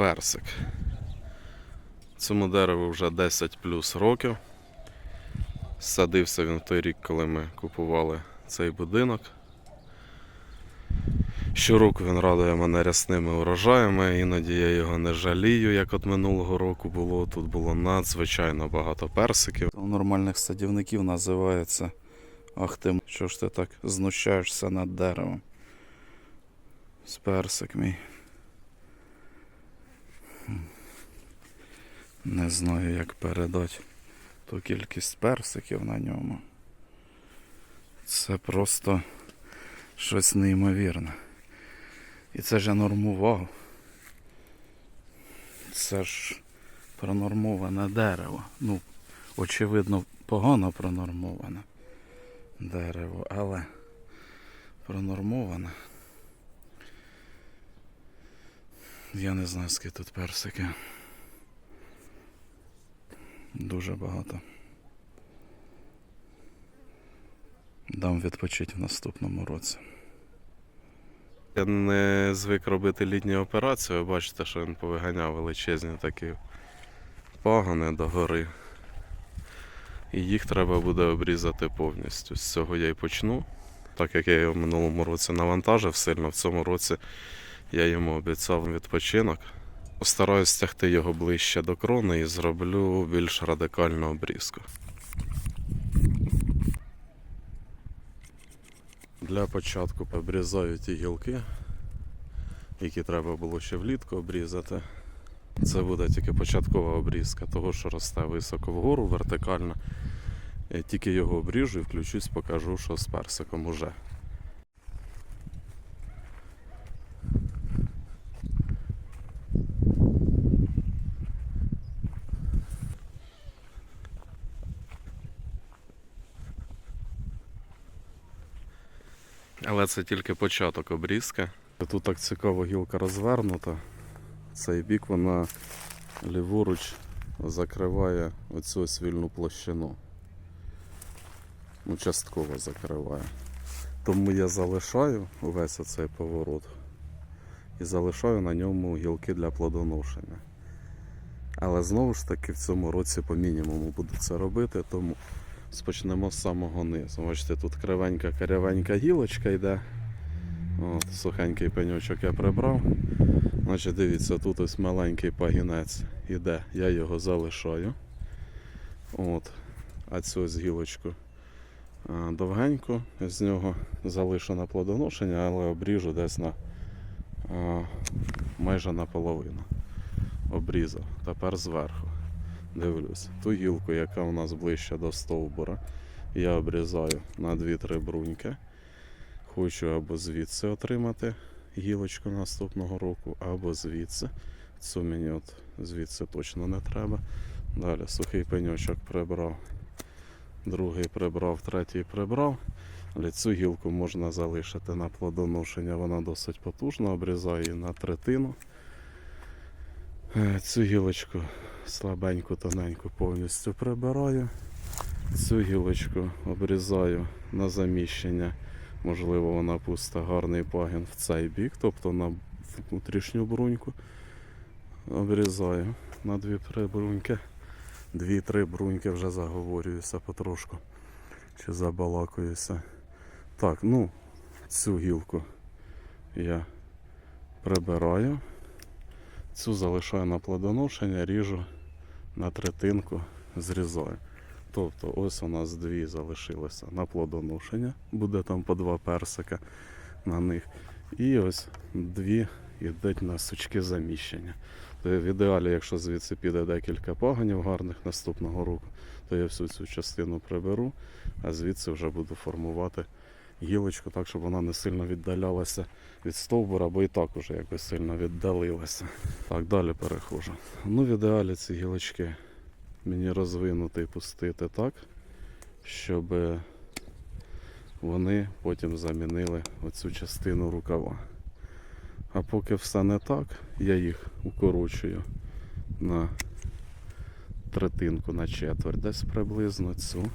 персик. Цьому дереву вже 10 плюс років. Садився він в той рік, коли ми купували цей будинок. Щороку він радує мене рясними урожаями, іноді я його не жалію, як от минулого року було. Тут було надзвичайно багато персиків. У нормальних садівників називається Ах ти, що ж ти так знущаєшся над деревом? З персик мій. Не знаю, як передати ту кількість персиків на ньому. Це просто щось неймовірне. І це ж я нормував. Це ж пронормоване дерево. Ну, очевидно, погано пронормоване дерево, але пронормоване. Я не знаю, скільки тут персики. Дуже багато. Дам відпочити в наступному році. Я не звик робити літні операції, бачите, що він повиганяв величезні такі пагони до гори. І їх треба буде обрізати повністю. З цього я і почну. Так як я його минулому році навантажив сильно, в цьому році я йому обіцяв відпочинок. Постараюсь стягти його ближче до крони і зроблю більш радикальну обрізку. Для початку обрізаю ті гілки, які треба було ще влітку обрізати. Це буде тільки початкова обрізка, того, що росте високо вгору, вертикально. Я тільки його обріжу і включусь, покажу, що з персиком уже. Але це тільки початок обрізки. Тут так цікаво гілка розвернута. Цей бік вона ліворуч закриває оцю ось вільну площину. Ну, частково закриває. Тому я залишаю увесь оцей поворот і залишаю на ньому гілки для плодоношення. Але знову ж таки в цьому році по мінімуму буду це робити, тому спочнемо з самого низу. Бачите, тут кривенька кривенька гілочка йде. От, сухенький пеньочок я прибрав. Значить, дивіться, тут ось маленький пагінець іде, я його залишаю. От. А цю ось гілочку а, довгенько з нього залишу на плодоношення, але обріжу десь на майже наполовину. Обрізав. Тепер зверху. Дивлюсь. Ту гілку, яка у нас ближче до стовбура, я обрізаю на 2-3 бруньки. Хочу або звідси отримати гілочку наступного року, або звідси. Цю мені от звідси точно не треба. Далі сухий пеньочок прибрав, другий прибрав, третій прибрав. Але цю гілку можна залишити на плодоношення, вона досить потужна, обрізаю її на третину. Е, Цю гілочку слабеньку, тоненьку повністю прибираю. Цю гілочку обрізаю на заміщення. Можливо, вона пусте гарний пагін в цей бік, тобто на внутрішню бруньку. Обрізаю на дві-три бруньки. Дві-три бруньки вже заговорююся потрошку. Чи забалакуюся. Так, ну, цю гілку я прибираю. Цю залишаю на плодоношення, ріжу на третинку, зрізаю. Тобто ось у нас дві залишилося на плодоношення, буде там по два персика на них. І ось дві йдуть на сучки заміщення. То в ідеалі, якщо звідси піде декілька паганів гарних наступного року, то я всю цю частину приберу, а звідси вже буду формувати гілочку так, щоб вона не сильно віддалялася від стовбура, бо і так уже якось сильно віддалилася. Так, далі перехожу. Ну, в ідеалі ці гілочки мені розвинути і пустити так, щоб вони потім замінили оцю частину рукава. А поки все не так, я їх укорочую на третинку на четверть, десь приблизно цю.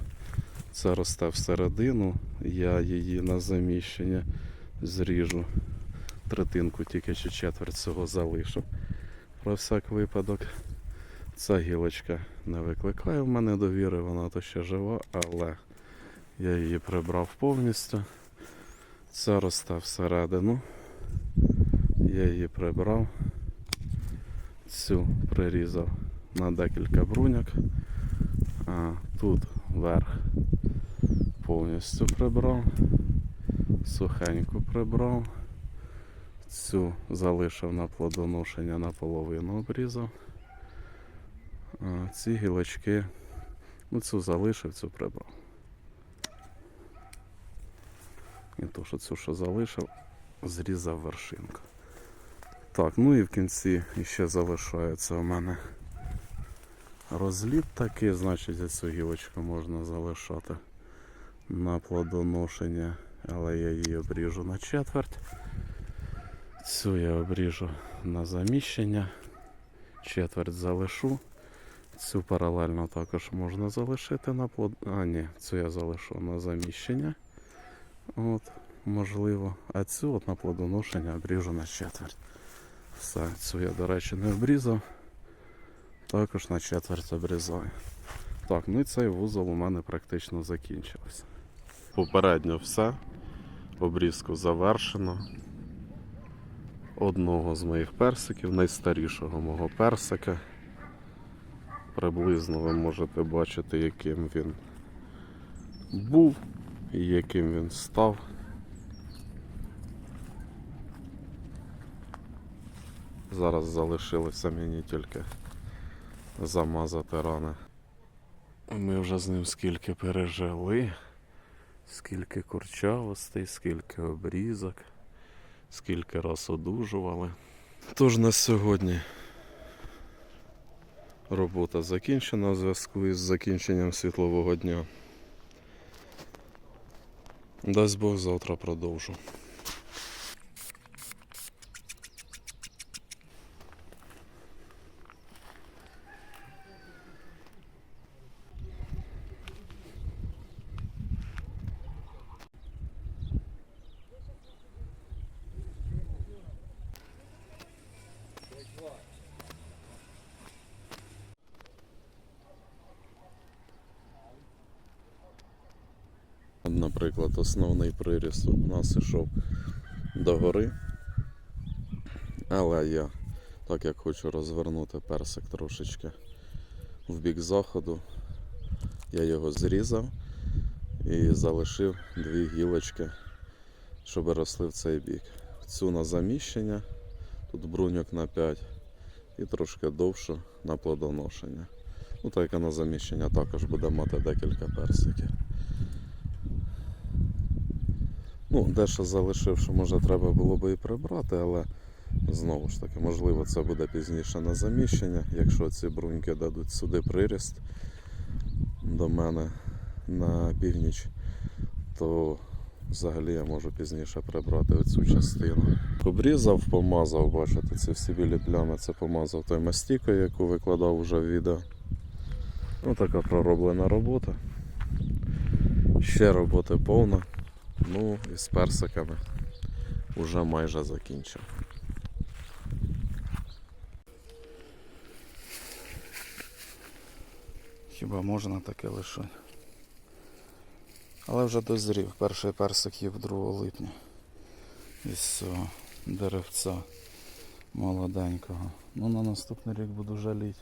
Це росте всередину, я її на заміщення зріжу. Третинку тільки чи четверть цього залишу. про всяк випадок. Ця гілочка не викликає в мене довіри, вона то ще жива, але я її прибрав повністю. Ця росте всередину. Я її прибрав. Цю прирізав на декілька бруняк. А тут верх повністю прибрав. Сухеньку прибрав. Цю залишив на плодоношення наполовину обрізав. А ці гілочки, ну цю залишив, цю прибрав. І то, що цю, що залишив, зрізав вершинку. Так, ну і в кінці ще залишається у мене розліт такий, значить цю гілочку можна залишати на плодоношення, але я її обріжу на четверть. Цю я обріжу на заміщення, четверть залишу. Цю паралельно також можна залишити на плод. А, ні, цю я залишу на заміщення. От, можливо. А цю от на плодоношення обріжу на четверть. Все, цю я, до речі, не обрізав. Також на четверть обрізаю. Так, ну і цей вузол у мене практично закінчився. Попередньо все. Обрізку завершено. Одного з моїх персиків, найстарішого мого персика. Приблизно ви можете бачити, яким він був і яким він став. Зараз залишилося мені тільки замазати рани. Ми вже з ним скільки пережили, скільки курчавостей, скільки обрізок, скільки раз одужували. Тож на сьогодні робота закінчена в зв'язку із закінченням світлового дня. Дасть Бог завтра продовжу. Наприклад, основний приріст у нас ішов до гори. Але я, так як хочу розвернути персик трошечки в бік заходу, я його зрізав і залишив дві гілочки, щоб росли в цей бік. Цю на заміщення, тут бруньок на 5 і трошки довшу на плодоношення. Ну, так як на заміщення також буде мати декілька персиків. Ну, дещо залишив, що може треба було би і прибрати, але знову ж таки, можливо, це буде пізніше на заміщення. Якщо ці бруньки дадуть сюди приріст до мене на північ, то взагалі я можу пізніше прибрати оцю частину. Обрізав, помазав, бачите, ці всі білі плями, це помазав той мастікою, яку викладав вже в відео. Ну, така пророблена робота. Ще роботи повна. Ну і з персиками вже майже закінчив. Хіба можна таке лишати? Але вже дозрів. Перший персик їв 2 липня. Із цього деревця молоденького. Ну на наступний рік буду жаліти.